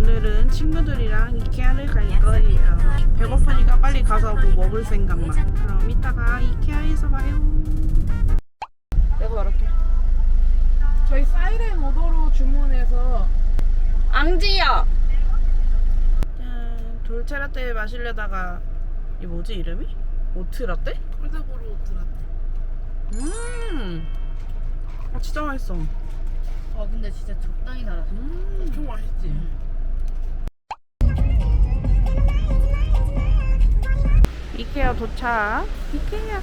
오늘은 친구들이랑 이케아를 갈 거예요. 배고프니까 빨리 가서 뭐 먹을 생각만. 그럼 이따가 이케아에서 봐요. 내가 말할게. 저희 사이렌 오더로 주문해서 앙지야. 짠, 돌체라떼 마시려다가 이 뭐지 이름이? 오트라떼? 콜드브루 오트라떼. 음. 아 진짜 맛있어. 어 근데 진짜 적당히 달아. 음. 엄청 맛있지? 이케아 도착. 이케아.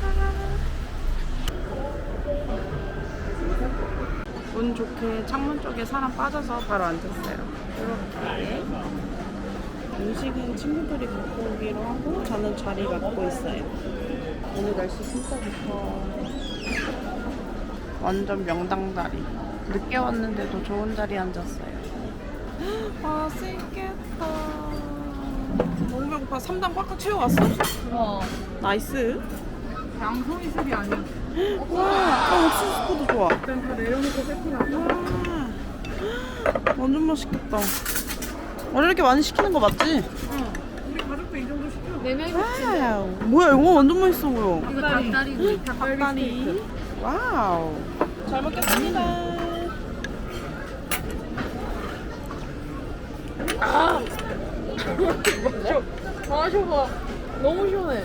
운 좋게 창문 쪽에 사람 빠져서 바로 앉았어요. 이렇게. 음식은 친구들이 갖고 오기로 하고 저는 자리 맡고 있어요. 오늘 날씨 진짜 좋다. 완전 명당 다리. 늦게 왔는데도 좋은 자리에 앉았어요. 맛있겠다. 너무 배고파. 3단 꽉꽉 채워왔어? 어. 나이스. 양송이 술이 아니야. 와, 아, 옥수수 스프도 좋아. 일단 다 내려놓고 세팅하자. 와, 완전 맛있겠다. 원래 이렇게 많이 시키는 거 맞지? 응. 우리 가족도 이 정도 시켜. 네 명이 와우. 뭐야, 이거 완전 맛있어 보여. 이거 닭다리. 닭다리. 와우. 잘 먹겠습니다. 마셔봐. 너무 시원해.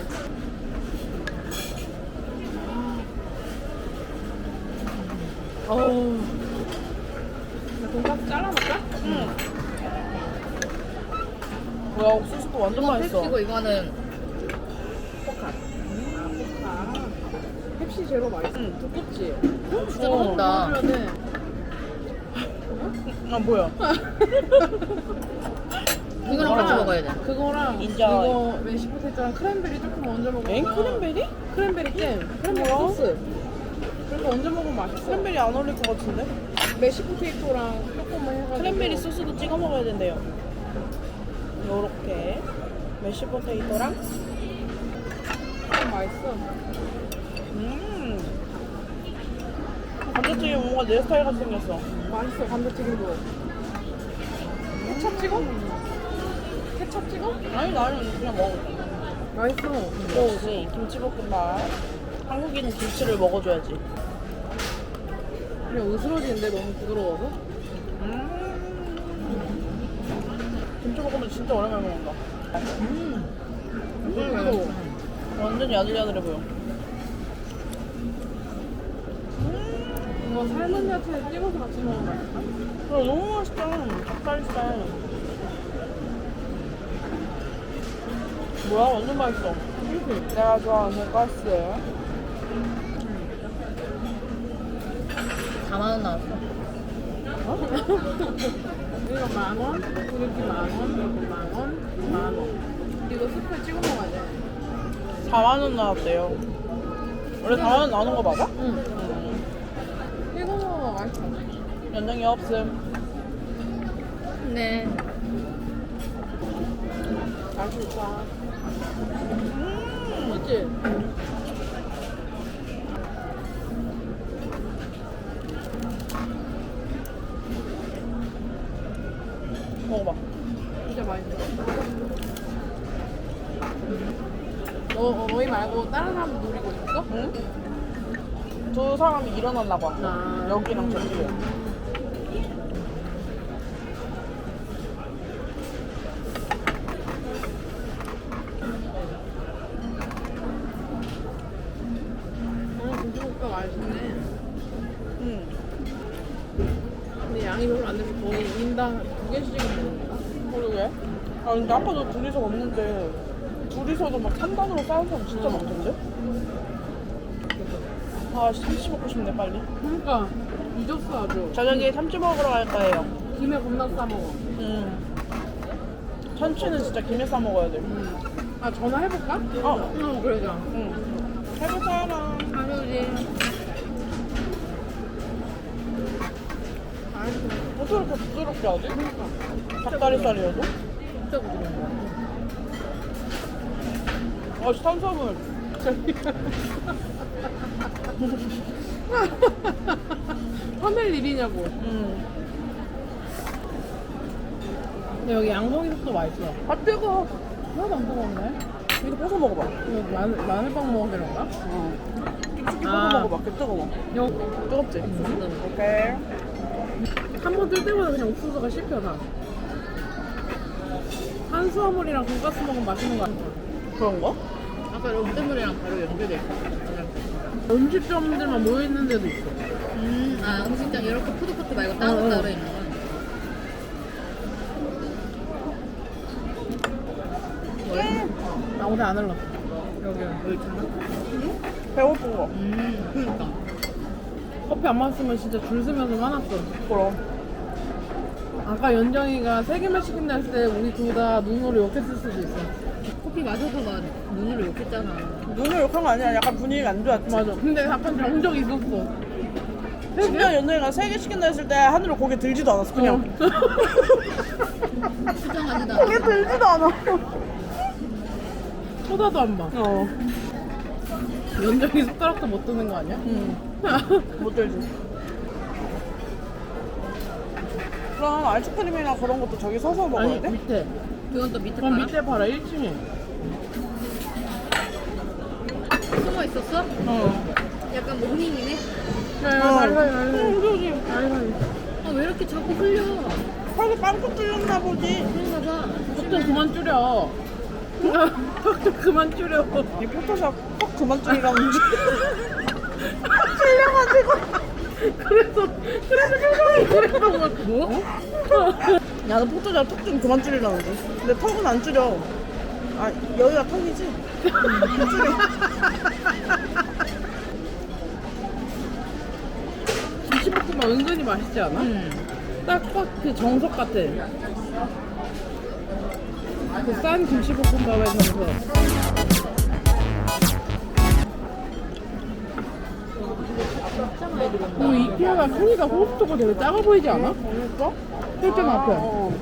어우. 돈가스 잘라볼까? 응. 뭐야, 옥수수도 완전 이거 맛있어. 팩시고 이거는 아, 펩시 제로 맛있어. 응. 두껍지? 진짜 무겁다. 먹어줘야 돼. 아, 뭐야. 이거랑 같이 먹어야 돼. 그거랑 인정. 이거 메시포테이토랑 크랜베리 조금 얹어 먹으면 엥? 크랜베리? 크랜베리 잼 크랜베리 뭐야? 소스 그렇게 얹어 먹으면 맛있어 크랜베리 안 어울릴 것 같은데? 메시 포테이토랑 조금만 해가지고 크랜베리 소스도 찍어 먹어야 된대요. 요렇게 메쉬 포테이토랑 좀 맛있어 음. 감자튀김 뭔가 내 스타일 같이 생겼어. 맛있어 감자튀김도 케찹 찍어? 케찹 찍어? 아니 나는 그냥 먹어. 맛있어 역시 김치볶음밥. 한국인은 김치를 먹어줘야지. 그냥 으스러지는데 너무 부드러워서 음. 김치볶음밥 진짜 오랜만에 먹는다. 음 이거 완전 야들야들해 보여. 이거 삶은 야채 찍어서 같이 먹으면 맛있다 그래 너무 맛있다. 닭다리살. 뭐야 완전 맛있어. 내가 좋아하는 돈가스. 4만 원 나왔어. 이거 만 원, 그렇게 만 원, 이거 만 원, 만 원 이거 스프에 찍어 먹어야 돼 4만 원 나왔대요. 원래 4만 원 나오는 거 맞아? 응. 음. 이거 맛있어 연장이 없음. 네. 맛있다 음. 그치? 먹어봐. 진짜 맛있어. 너, 어, 너희 말고 다른 사람 노리고 있어? 응? 두 사람이 일어났나 봐. 아. 여기랑 저기에. 어, 김치볶음밥 맛있네. 응. 근데 양이 별로 안 돼서 거의 인당 두 개씩 먹는다. 그러게. 아 근데 아까도 둘이서 먹는데 둘이서도 막 3단으로 싸운 사람 진짜 응. 많던데? 아 참치 먹고 싶네 빨리. 그러니까 잊었어 아주. 저녁에 참치 먹으러 갈 거예요. 김에 겁나 싸 먹어. 응. 참치는 진짜 김에 싸 먹어야 돼. 음. 아 전화 해볼까? 어. 응 그러자. 응. 해보자. 하루지. 맛있어. 어떻게 이렇게 부드럽게 하지? 그러니까 닭다리살이어도? 진짜 부드러운 거야. 아 탄수화물. 화낼 일이냐고. 응. 근데 여기 양봉이도 맛있어. 아 뜨거. 하나도 안 뜨거운데? 이거 뽀서 먹어봐. 이거 마늘, 마늘빵 먹어야 되는 거야? 어. 쭉쭉 아. 뽀서 먹어봐. 개 뜨거워. 여기 뜨겁지? 음. 오케이. 한 번 뜰 때마다 그냥 옥수수가 씹혀 다. 탄수화물이랑 돈가스 먹으면 맛있는 거 같아. 그런 거? 아까 롯데물이랑 바로 연결돼 있어. 음식점들만 모여 있는 데도 있어. 음, 아 음식점 이렇게 푸드코트 말고 따로 어, 어. 따로 있는 건. 나 오늘 안 흘렀어. 여기 여기 있잖아. 배고픈 거. 음, 그러니까. 커피 안 마셨으면 진짜 줄 서면서 화났어. 그럼. 아까 연정이가 세 개만 시킨다 했을 때 우리 둘 다 눈으로 욕했을 수도 있어. 커피 마셔서 막 눈으로 욕했잖아. 눈을 욕한 거 아니야. 약간 분위기가 안 좋았지. 맞아. 근데 약간 정적이 있었어. 심지어 연정이가 세 개 시킨다 했을 때 하늘로 고개 들지도 않았어. 그냥. 어. 수정하지도 고개 않아. 들지도 않아. 쳐다도 안 봐. 어. 연정이 숟가락도 못 드는 거 아니야? 응. 못 들지. 그럼 아이스크림이나 그런 것도 저기 서서 먹어야 아니 돼? 밑에. 그건 또 밑에 그럼. 밑에 봐라 1층에. 숨어 있었어? 어. 약간 모닝이네. 저기. 말해. 아왜 이렇게 자꾸 흘려? 턱이 빵꾸 뚫렸나 보지. 그런가 봐. 턱좀 그만 줄여. 턱좀 그만 줄여. 이 포토샵 턱 그만 줄이라는지. 찔려가지고. 그래서 그래서 표정이 그랬던 거 뭐? 야, 너 포토샵 턱좀 그만 줄이라는지. 근데 턱은 안 줄여. 아, 여기가 턱이지? 응, 줄여. 김치볶음밥 은근히 맛있지 않아? 음. 딱딱 그 정석 같아. 그 싼 김치볶음밥의 정석. 그리고 이케아가 크기가 호흡도가 되게 작아 보이지 않아? 어딨어? 혈점 앞에. 어.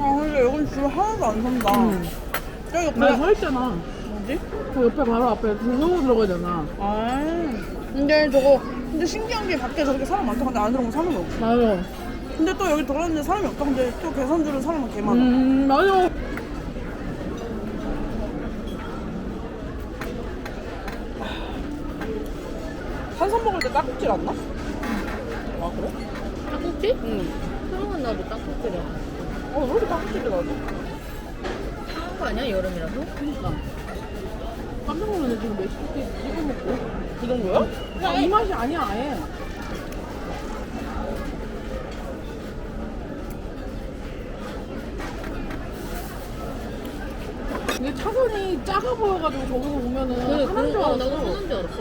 아, 근데 여긴 줄 하나도 안 선다. 응. 저기 나 그냥 서 있잖아. 뭐지? 그 옆에 바로 앞에 줄 서고 들어가잖아. 아, 근데 저거 근데 신기한 게 밖에 저렇게 사람 많다. 근데 안에 들어오면 사람이 없어. 맞아. 근데 또 여기 들어왔는데 사람이 없다. 근데 또 계산줄은 사람이 개 많아. 음, 맞아. 한산 먹을 때 딱국질 안 나? 아 그래? 딱꼭지? 응. 그러면 나도 딱꼭지래. 어, 왜 이렇게 딱국질이 나지? 하는 거 아니야 여름이라서? 그니까. 깜짝 놀랐네, 지금 매실게 찍어 먹고. 그 정도야? 야, 이 맛이 아니야, 아예. 이게 차선이 작아 보여가지고 저기서 보면은 그래, 하나인 줄 그런 거 알았어. 나도 하는 줄 알았어.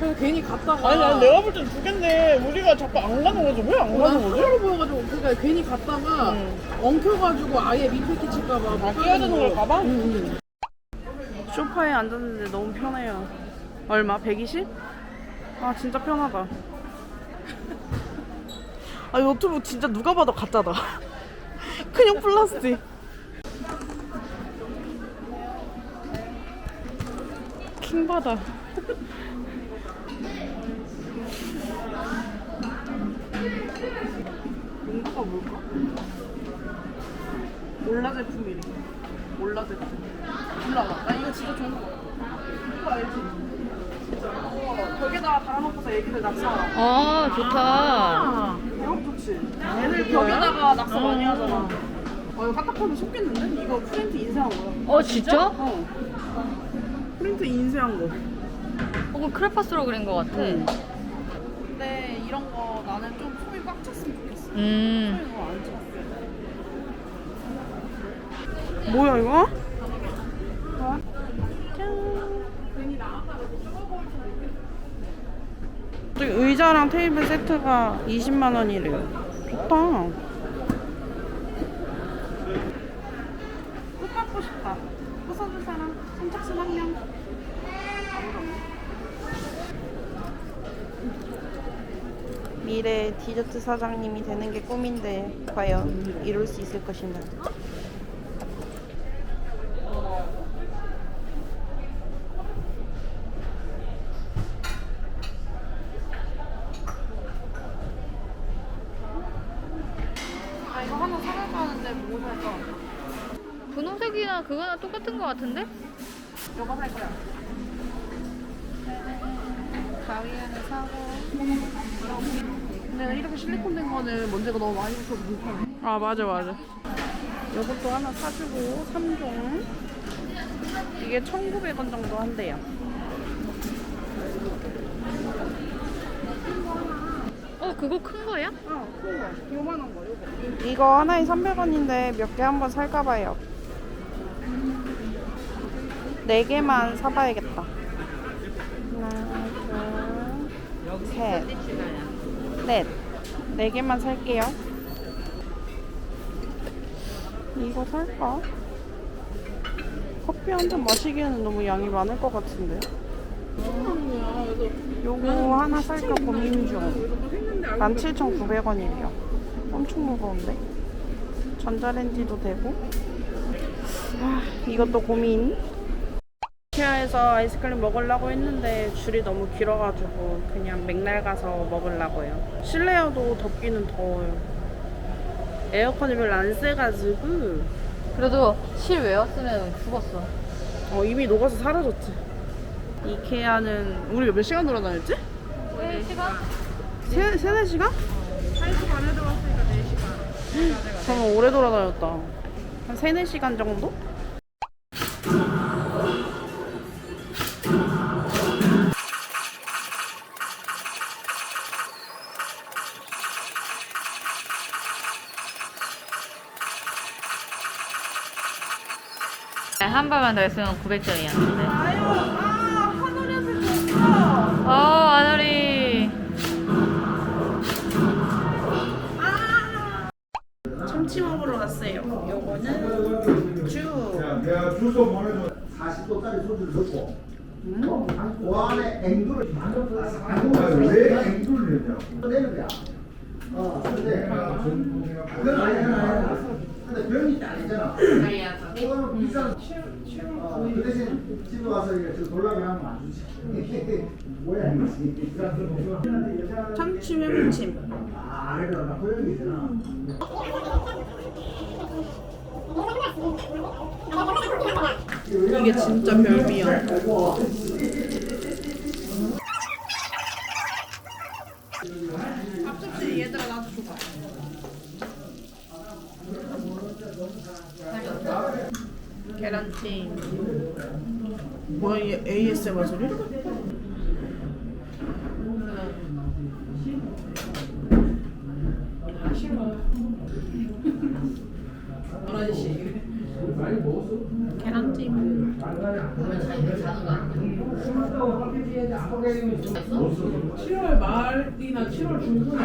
그래서 괜히 갔다가 아니, 난 내가 볼땐두 갠데 우리가 자꾸 안 가는 거지. 왜안난 가는 거지? 하나로 보여가지고 그러니까 괜히 갔다가 응. 엉켜가지고 아예 밑에 끼칠까봐 아, 끼어야 되는 걸까봐? 응, 응. 소파에 앉았는데 너무 편해요. 얼마? 120? 아 진짜 편하다. 아 노트북 진짜 누가 봐도 가짜다. 그냥 플라스틱. 킹받아. 용도가 뭘까? 올라 제품이래. 올라 제품. 올라가. 나 이거 진짜 좋은 거 같아. 이거 알지? 어, 벽에다가 달아놓고서 애기들 낙서하라. 아 좋다. 아, 이거 좋지. 애들 벽에다가 낙서 많이 하잖아. 어, 이거 까딱하면 속겠는데? 이거 프린트 인쇄한 거야. 어 진짜? 어. 프린트 인쇄한 거. 어, 그 크레파스로 그린 거 같아. 응. 근데 이런 거 나는 좀 솜이 꽉 찼으면 좋겠어. 음. 솜이 너무 안 찼어. 뭐야 이거? 저기 의자랑 테이블 세트가 20만 원이래요. 좋다. 꽃 갖고 싶다. 꽃 사줄 사람? 선착순 한 명. 미래 디저트 사장님이 되는 게 꿈인데 과연 이룰 수 있을 것인가? 아 이거 하나 사갈 하는데 뭐 살까? 분홍색이나 그거랑 똑 같은 같은데? 이거 살 거야. 가위에는 사고. 근데 이렇게 실리콘 된 거는 먼지가 너무 많이 붙어서 불편해. 아 맞아 맞아 요것도 하나 사주고 3종 이게 1,900원 정도 한대요 어 그거 큰 거야? 어, 큰 거. 요만한 거, 요거. 이거 하나에 300원인데 몇 개 한번 살까 봐요. 네 개만 사봐야겠다. 하나, 둘, 셋, 넷. 네 개만 살게요. 이거 살까? 커피 한 잔 마시기에는 너무 양이 많을 것 같은데요? 요거 하나 살까 고민 중. 17,900원이래요. 엄청 무거운데? 전자레인지도 되고. 아, 이것도 고민. 이케아에서 아이스크림 먹으려고 했는데 줄이 너무 길어가지고 그냥 맥날 가서 먹으려고요. 실내여도 덥기는 더워요. 에어컨을 별로 안 세가지고 그래도 실 외웠으면 죽었어. 어, 이미 녹아서 사라졌지. 이케아는 우리 몇 시간 돌아다녔지? 3시간? 세, 세네 시간? 1시 반에 들어왔으니까 4시간. 저는 오래 돌아다녔다. 한 3, 4시간 정도? 발만 더 했으면 900점이었는데. 아유, 아, 줬어. 어. 참치 먹으러 갔어요. 요거는 쭉. 내가 주소 보내줘 40도짜리 소주를 넣고 어? 그 안에 앵두를 한국말 왜 앵두를 넣냐고 내는 거야 어 근데 그건 아니야 아니야 근데 병이 딱 있잖아. 그거는 비싼 어, 그 대신 집에 와서 이게 저 돌라고 하면 안 주지. 뭐야 이거지 참치 회무침. 아 그래 나 고양이 있잖아. 이게 진짜 별미야. 밥접시 얘들아 나도 줘봐. 계란찜. 뭐야 이 ASMR 소리? 계란찜. 7월 말이나 7월 중순에.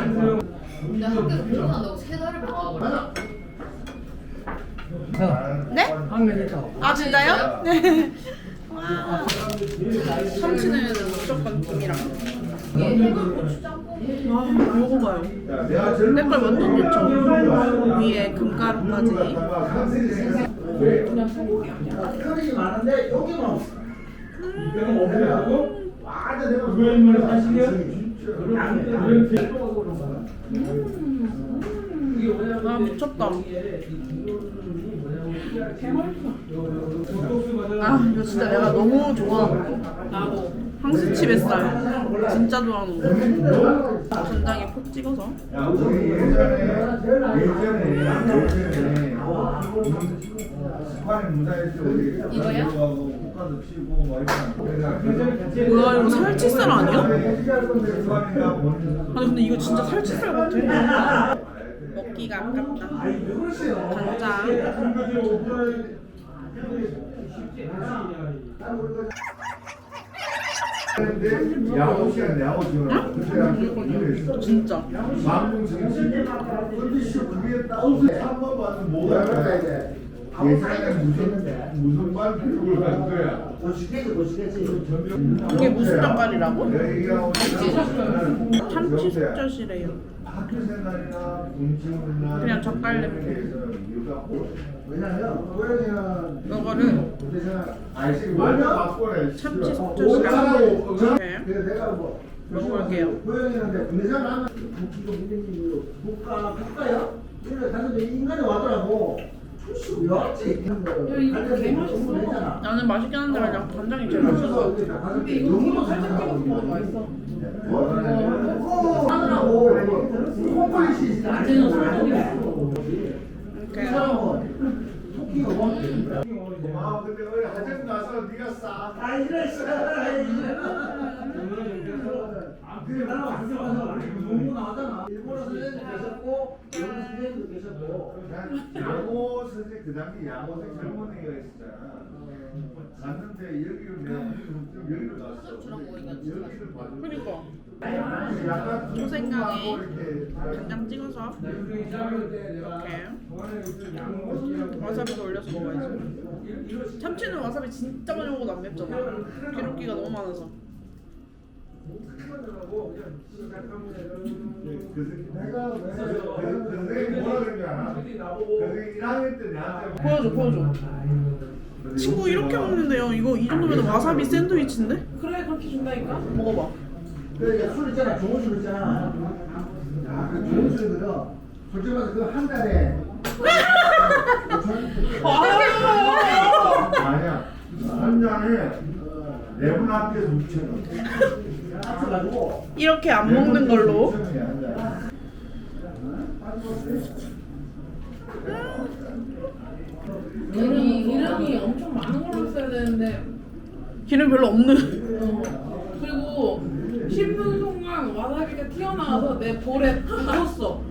근데 학교 공부한다고 세 달을 바꿔버려. 네? 아 진짜요? 네. 와. 참치는 무조건 김이랑. 와 이거 봐요. 내가 젊은 색깔 완전 좋죠. 위에 금가루까지. 그냥 소고기 아니야? 그걸 사시게 아 미쳤다. 아 이거 진짜 내가 너무 좋아하는 거. 나도. 황수치 뱃살. 진짜 좋아하는 거. 간장에 푹 찍어서. 야, 우리 예전에 예전에 예전에 스파링 무사했을 때 우리 이거요? 하고 국가도 치고 뭐 이런 뭐야 이거 살치살 아니야? 아니 아니 근데 이거 진짜 살치살 같아. 먹기가 아깝다. 간장. 야구 시간 야구 지원 진짜. 망공 정신 그게 한번 뭐가 이제. 예산에 무슨 무슨 말 교육을 한 거야 이게 무슨 닭발이라고? 내가 얘기하고 있는 참치 여보세요. 속젓이래요. 학교 생활이나 음식물이나 그냥 젓갈 냄새. 이거를 그때 생각 아이씨 많이 바꿔래 참치 속젓이랑 이렇게 그래서 내가 뭐 먹어볼게요. 인간이 와더라고. 나는 맛있긴 한데 그냥 간장이 제일 맛있어. 근데 이거 이거 살짝 찍어서 먹어도 맛있어. 이렇게 토끼가 뭐? 아 근데 우리 하정 나서 네가 싸. 아 이랬어. 그래 나는 항상 와서 농구 나왔잖아. 일본어 선생님도 계셨고 영어 선생님도 계셨고. 양호 선생 그 당시 양호 선생 젊은이가 있었잖아. 갔는데 여기를 내가 좀 여기로 갔어. 여기를 봐줘. 그러니까 약간 이렇게 간장 찍어서 이렇게 와사비도 올려서 먹어야지. 참치는 와사비 진짜 많이 먹어도 안 맵잖아. 기름기가 너무 많아서. 그 내가 그 선생님 뭐라 그런 줄 알아? 그 선생님 1학년 때 나한테 보여줘, 보여줘. 친구 이렇게 먹는데요. 이거 이 정도면 와사비 샌드위치인데? 그래 그렇게 준다니까? 먹어봐. 그래 술 있잖아 좋은 술 있잖아. 야그 좋은 술이거든. 솔직히 말해서 그한 달에. 아니야 한 잔에 앞에서 6천 원. 이렇게 안 먹는 걸로. 6천 원이야 한 잔. 기름이 기름이 엄청 많은 걸로 써야 되는데 기름 별로 없는. 어. 그리고 씹는 순간 와사비가 튀어나와서 내 볼에 붙었어.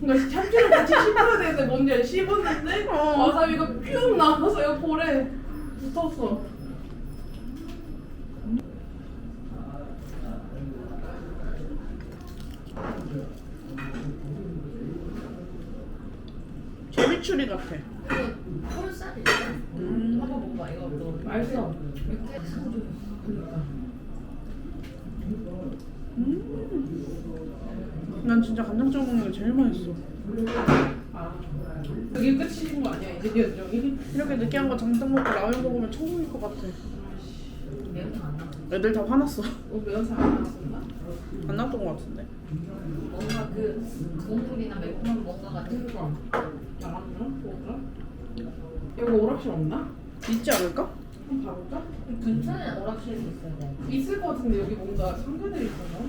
그러니까 참치를 같이 씹어야 되는데 뭔지 알지? 씹었는데 와사비가 뿅 나와서 이 볼에 붙었어. 제비추리 같아. 폴살이 음, 한번 먹어봐 이거 또 맛있어. 난 진짜 간장찌개 먹는 게 제일 맛있어. 아, 그게 끝인 거 아니야 이제 연정이? 이렇게 느끼한 거 장작 먹고 라면 먹으면 천국일 것 같아. 매운탕 안 나. 애들 다 화났어. 어, 매운탕 안 나왔었나? 안 나왔던 것 같은데. 뭔가 그 국물이나 매콤한 뭔가가 들어. 여기 오락실 없나? 있지 않을까? 한번 가볼까? 근처에 오락실이 있어야 돼. 있을 것 같은데 여기 뭔가 상자들이 있어서.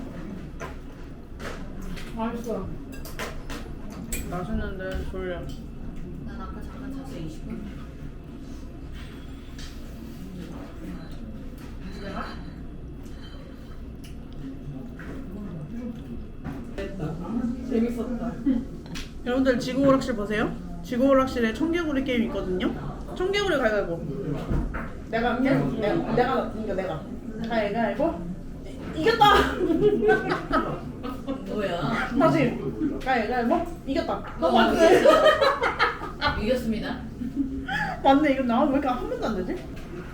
맛있어. 맛있는데 졸려. 난 아까 잠깐 잤어 20분. 됐다. 여러분들 지구 오락실 보세요. 지구 오락실에 청개구리 게임 있거든요. 청개구리 가위바위보. 내가 할게. 내가 내가 이거 내가. 가위바위보. 이겼다. 뭐야? 다시 가위바위보. 이겼다. 너 맞네. 이겼습니다. 맞네. 이거 나왜 이렇게 한 번도 안 되지?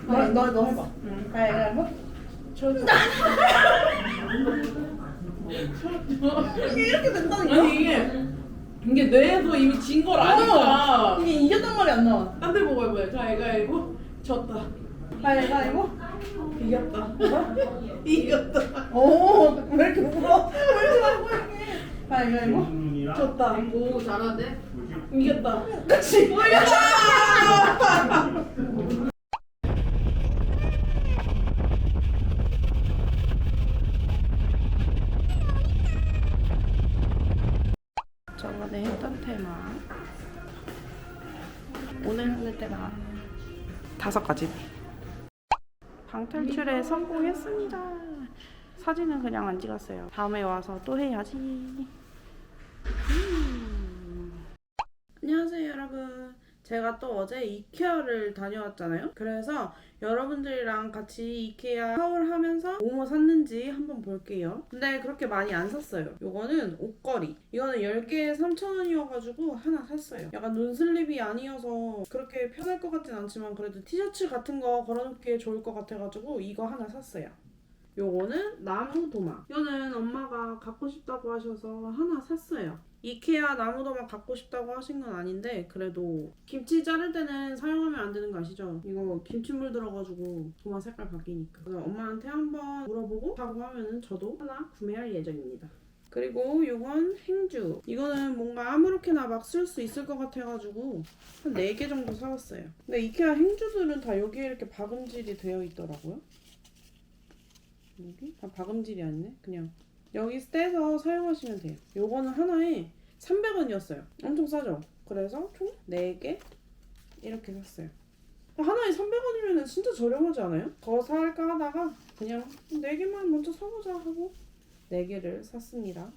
너너 너 해봐. 가위바위보. 졌다. 이게 이렇게 된다니까. 아니 이게 이게 뇌에서 이미 진 걸 아니까. 어, 이게 이겼단 말이 안 나와. 딴 데 보고 해봐요. 가위가위보 졌다. 가위바위보. 이겼다. 이겼다. 오, 왜 이렇게 울어? 왜 이렇게? 가위바위보. 졌다. 오 잘하네. 이겼다. 그치? 이겼다! 저번에 했던 테마. 오늘 하는 테마. 다섯 가지. 방탈출에 성공했습니다. 사진은 그냥 안 찍었어요. 다음에 와서 또 해야지. 음. 안녕하세요 여러분 제가 또 어제 이케아를 다녀왔잖아요. 그래서 여러분들이랑 같이 이케아 하울하면서 뭐뭐 샀는지 한번 볼게요. 근데 그렇게 많이 안 샀어요. 요거는 옷걸이. 이거는 10개에 3,000원이어가지고 하나 샀어요. 약간 논슬립이 아니어서 그렇게 편할 것 같진 않지만 그래도 티셔츠 같은 거 걸어놓기에 좋을 것 같아가지고 이거 하나 샀어요. 요거는 나무 도마. 이거는 엄마가 갖고 싶다고 하셔서 하나 샀어요. 이케아 나무 도마 갖고 싶다고 하신 건 아닌데 그래도 김치 자를 때는 사용하면 안 되는 거 아시죠? 이거 김치물 들어가지고 도마 색깔 바뀌니까. 그래서 엄마한테 한번 물어보고 하고 하면은 저도 하나 구매할 예정입니다. 그리고 요건 행주. 이거는 뭔가 아무렇게나 막 쓸 수 있을 것 같아가지고 한 4개 정도 사왔어요. 근데 이케아 행주들은 다 여기에 이렇게 박음질이 되어 있더라고요. 여기? 다 박음질이 아니네. 그냥 여기 떼서 사용하시면 돼요. 요거는 하나에 300원이었어요. 엄청 싸죠? 그래서 총 4개 이렇게 샀어요. 하나에 300원이면 진짜 저렴하지 않아요? 더 살까 하다가 그냥 4개만 먼저 사보자 하고 4개를 샀습니다.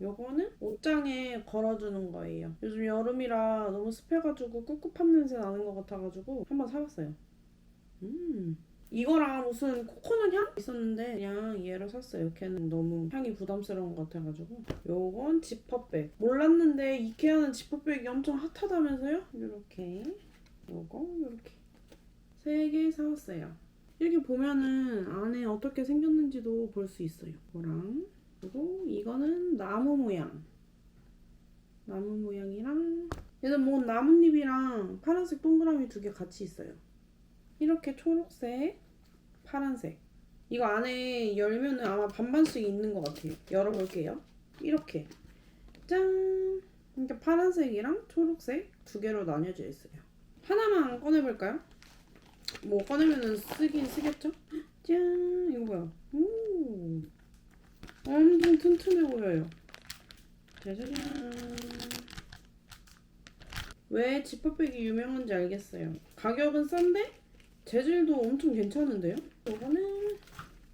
요거는 옷장에 걸어두는 거예요. 요즘 여름이라 너무 습해가지고 꿉꿉한 냄새 나는 것 같아가지고 한번 사봤어요. 음. 이거랑 무슨 코코넛 향 있었는데 그냥 얘를 샀어요. 걔는 너무 향이 부담스러운 것 같아가지고. 요건 지퍼백. 몰랐는데 이케아는 지퍼백이 엄청 핫하다면서요? 요렇게. 요거 요렇게. 세 개 사왔어요. 이렇게 보면은 안에 어떻게 생겼는지도 볼 수 있어요. 이거랑 그리고 이거는 나무 모양. 나무 모양이랑 얘는 뭐 나뭇잎이랑 파란색 동그라미 두 개 같이 있어요. 이렇게 초록색, 파란색. 이거 안에 열면은 아마 반반씩 있는 것 같아요. 열어볼게요. 이렇게. 짠! 이렇게 파란색이랑 초록색 두 개로 나뉘어져 있어요. 하나만 꺼내볼까요? 뭐 꺼내면은 쓰긴 쓰겠죠? 짠! 이거 뭐야? 오! 엄청 튼튼해 보여요. 짜자잔. 왜 지퍼백이 유명한지 알겠어요. 가격은 싼데 재질도 엄청 괜찮은데요? 이거는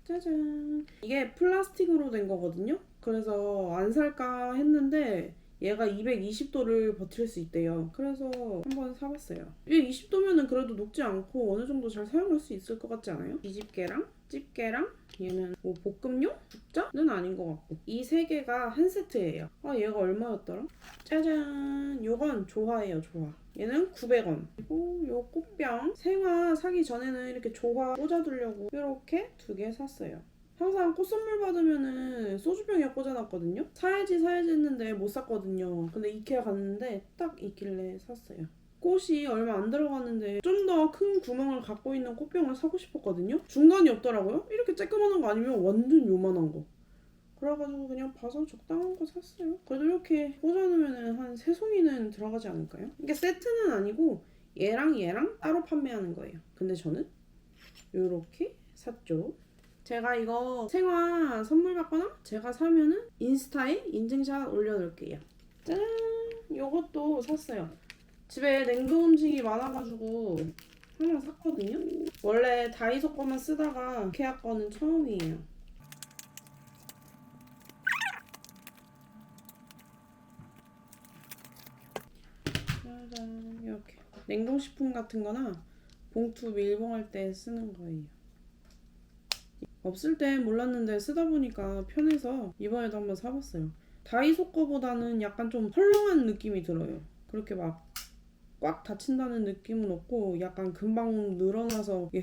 짜잔. 이게 플라스틱으로 된 거거든요. 그래서 안 살까 했는데 얘가 220도를 버틸 수 있대요. 그래서 한번 사봤어요. 220도면은 그래도 녹지 않고 어느 정도 잘 사용할 수 있을 것 같지 않아요? 뒤집개랑 집게랑 얘는 뭐 볶음용? 국자는 아닌 것 같고 이 세 개가 한 세트예요. 아 얘가 얼마였더라? 짜잔 요건 조화예요 조화. 얘는 900원. 그리고 요 꽃병 생화 사기 전에는 이렇게 조화 꽂아두려고 이렇게 두 개 샀어요. 항상 꽃 선물 받으면은 소주병에 꽂아놨거든요. 사야지 사야지 했는데 못 샀거든요. 근데 이케아 갔는데 딱 있길래 샀어요. 꽃이 얼마 안 들어갔는데 좀 더 큰 구멍을 갖고 있는 꽃병을 사고 싶었거든요. 중간이 없더라고요. 이렇게 쬐끄만한 거 아니면 완전 요만한 거. 그래가지고 그냥 봐서 적당한 거 샀어요. 그래도 이렇게 꽂아놓으면 한 세 송이는 들어가지 않을까요? 이게 세트는 아니고 얘랑 얘랑 따로 판매하는 거예요. 근데 저는 이렇게 샀죠. 제가 이거 생화 선물 받거나 제가 사면은 인스타에 인증샷 올려놓을게요. 짠! 요것도 샀어요. 집에 냉동 음식이 많아가지고 하나 샀거든요. 원래 다이소 거만 쓰다가 케아 거는 처음이에요. 짜잔 이렇게 냉동식품 같은 거나 봉투 밀봉할 때 쓰는 거예요. 없을 땐 몰랐는데 쓰다 보니까 편해서 이번에도 한번 사봤어요. 다이소 거보다는 약간 좀 헐렁한 느낌이 들어요. 그렇게 막 꽉 닫힌다는 느낌은 없고 약간 금방 늘어나서 이게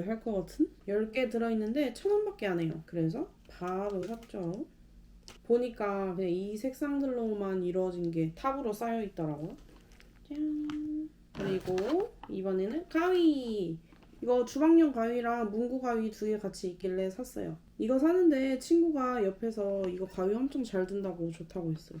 할것 같은? 10개 들어있는데 1000원밖에 안 해요. 그래서 바로 샀죠. 보니까 그냥 이 색상들로만 이루어진 게 탑으로 쌓여 있더라고요. 짠. 그리고 이번에는 가위. 이거 주방용 가위랑 문구 가위 두 개 같이 있길래 샀어요. 이거 사는데 친구가 옆에서 이거 가위 엄청 잘 든다고 좋다고 했어요.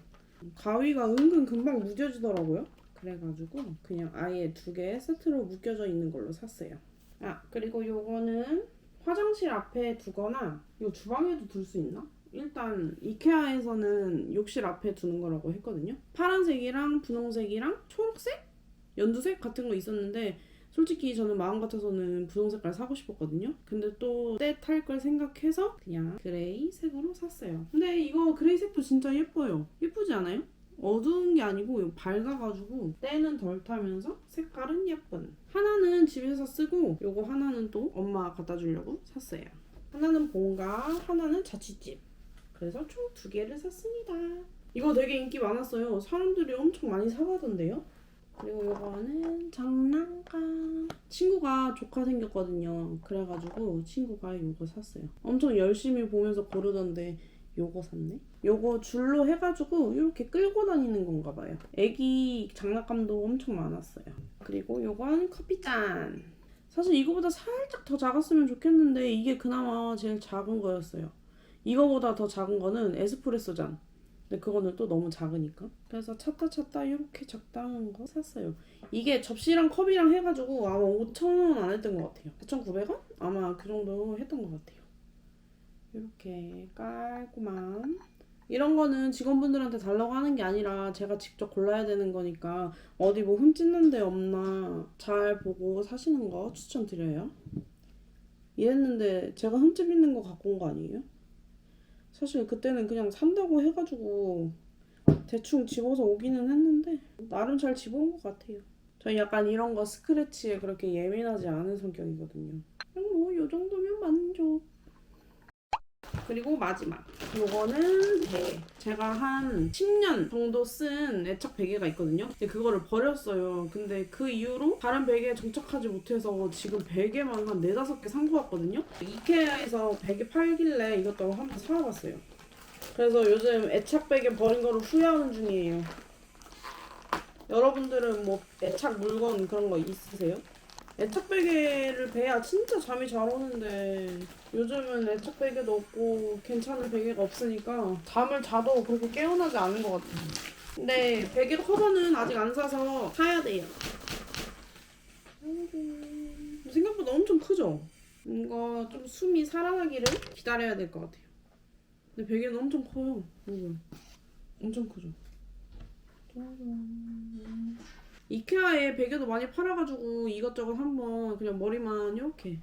가위가 은근 금방 무뎌지더라고요. 그래가지고 그냥 아예 두 개 세트로 묶여져 있는 걸로 샀어요. 아 그리고 요거는 화장실 앞에 두거나 이거 주방에도 둘 수 있나? 일단 이케아에서는 욕실 앞에 두는 거라고 했거든요. 파란색이랑 분홍색이랑 초록색? 연두색 같은 거 있었는데 솔직히 저는 마음 같아서는 분홍 색깔 사고 싶었거든요. 근데 또 때 탈 걸 생각해서 그냥 그레이 색으로 샀어요. 근데 이거 그레이 색도 진짜 예뻐요. 예쁘지 않아요? 어두운 게 아니고 밝아가지고 때는 덜 타면서 색깔은 예쁜. 하나는 집에서 쓰고 요거 하나는 또 엄마가 갖다 주려고 샀어요. 하나는 본가, 하나는 자취집. 그래서 총 두 개를 샀습니다. 이거 되게 인기 많았어요. 사람들이 엄청 많이 사가던데요. 그리고 이거는 장난감. 친구가 조카 생겼거든요. 그래가지고 친구가 이거 샀어요. 엄청 열심히 보면서 고르던데 요거 샀네. 요거 줄로 해가지고 이렇게 끌고 다니는 건가 봐요. 애기 장난감도 엄청 많았어요. 그리고 요건 커피잔. 사실 이거보다 살짝 더 작았으면 좋겠는데 이게 그나마 제일 작은 거였어요. 이거보다 더 작은 거는 에스프레소 잔. 근데 그거는 또 너무 작으니까. 그래서 찾다 찾다 이렇게 적당한 거 샀어요. 이게 접시랑 컵이랑 해가지고 아마 5,000원 안 했던 것 같아요. 4,900원? 아마 그 정도 했던 것 같아요. 이렇게 깔끔한 이런 거는 직원분들한테 달라고 하는 게 아니라 제가 직접 골라야 되는 거니까 어디 뭐 흠집는 데 없나 잘 보고 사시는 거 추천드려요. 이랬는데 제가 흠집 있는 거 갖고 온 거 아니에요? 사실 그때는 그냥 산다고 해가지고 대충 집어서 오기는 했는데 나름 잘 집어온 것 같아요. 저는 약간 이런 거 스크래치에 그렇게 예민하지 않은 성격이거든요. 그냥 뭐요 정도면 만족. 그리고 마지막. 요거는 베개 제가 한 10년 정도 쓴 애착 베개가 있거든요. 근데 그거를 버렸어요. 근데 그 이후로 다른 베개에 정착하지 못해서 지금 베개만 한 4, 5개 산 거 같거든요. 이케아에서 베개 팔길래 이것도 한번 사와봤어요. 그래서 요즘 애착 베개 버린 거를 후회하는 중이에요. 여러분들은 뭐 애착 물건 그런 거 있으세요? 애착 베개를 베야 진짜 잠이 잘 오는데 요즘은 애착 베개도 없고 괜찮은 베개가 없으니까 잠을 자도 그렇게 깨어나지 않은 것 같아요. 근데 베개 커버는 아직 안 사서 사야 돼요. 생각보다 엄청 크죠? 이거 좀 숨이 살아나기를 기다려야 될 것 같아요. 근데 베개는 엄청 커요. 이거 엄청 크죠? 짜잔. 이케아에 베개도 많이 팔아가지고 이것저것 한번 그냥 머리만 이렇게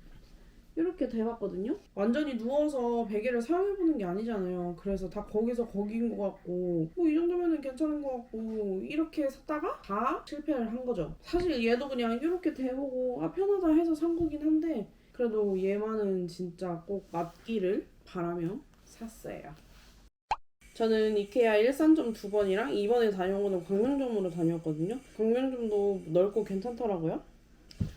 이렇게 대봤거든요. 완전히 누워서 베개를 사용해보는 게 아니잖아요. 그래서 다 거기서 거기인 것 같고 뭐 이 정도면은 괜찮은 것 같고 이렇게 샀다가 다 실패를 한 거죠. 사실 얘도 그냥 이렇게 대보고 아 편하다 해서 산 거긴 한데 그래도 얘만은 진짜 꼭 맞기를 바라며 샀어요. 저는 이케아 일산 점 두 번이랑 이번에 다녀온 거는 광명점으로 다녀왔거든요. 광명점도 넓고 괜찮더라고요.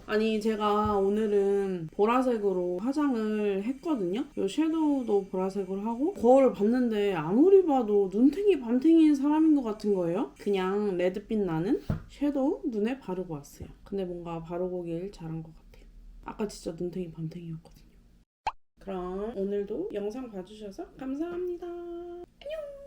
아니 제가 오늘은 보라색으로 화장을 했거든요. 이 섀도우도 보라색으로 하고 거울을 봤는데 아무리 봐도 눈탱이 밤탱이인 사람인 것 같은 거예요. 그냥 레드빛 나는 섀도우 눈에 바르고 왔어요. 근데 뭔가 바르고 오길 잘한 것 같아요. 아까 진짜 눈탱이 밤탱이였거든요. 그럼 오늘도 영상 봐주셔서 감사합니다. 안녕!